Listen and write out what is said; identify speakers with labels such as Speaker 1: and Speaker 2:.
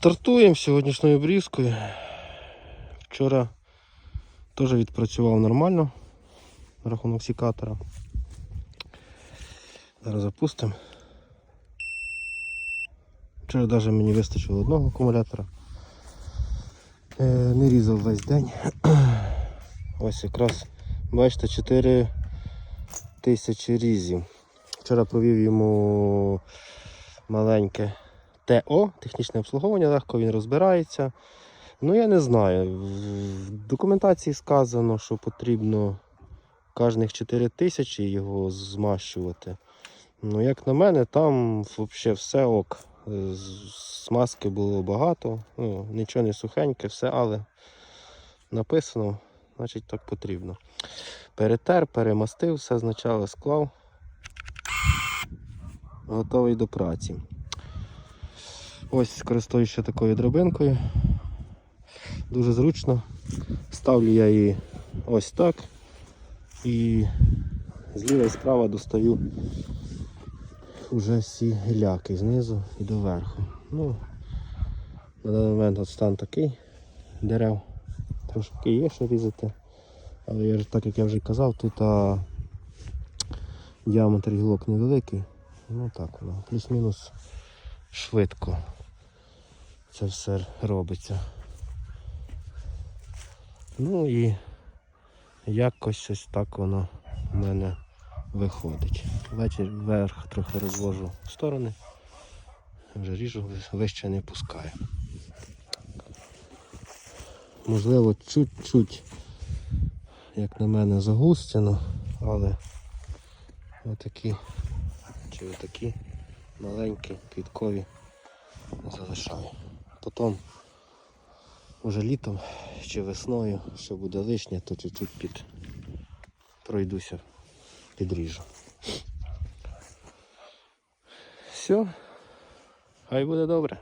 Speaker 1: Стартуємо сьогоднішньою обрізкою. Вчора теж відпрацював нормально на рахунок сікатора. Зараз запустимо. Вчора навіть мені вистачило одного акумулятора. Е, не різав весь день. Ось якраз, бачите, 4 тисячі різів. Вчора провів йому маленьке ТО, технічне обслуговування, легко він розбирається. Ну, я не знаю. В документації сказано, що потрібно кожних 4 тисячі його змащувати. Ну, як на мене, там взагалі все ок. Смазки було багато, ну, нічого не сухеньке, все, але написано, значить так потрібно. Перетер, перемастив, все спочатку склав. Готовий до праці. Ось користуюсь такою драбинкою. Дуже зручно. Ставлю я її ось так. І зліва і справа достаю вже всі гіляки знизу і доверху. Ну, на даний момент от стан такий дерев. Трошки є що різати. Але я так як я вже казав, тут а, діаметр гілок невеликий. Ну так воно, плюс-мінус швидко це все робиться. Ну і якось ось так воно в мене виходить. Вечір вверх трохи розвожу в сторони, вже ріжу, вище не пускаю. Можливо, чуть-чуть, як на мене, загустяно, але отакі чи отакі маленькі квіткові залишаю. Потім уже літом чи весною, що буде лишнє, то чуть-чуть під пройдуся, підріжу. Все, хай буде добре.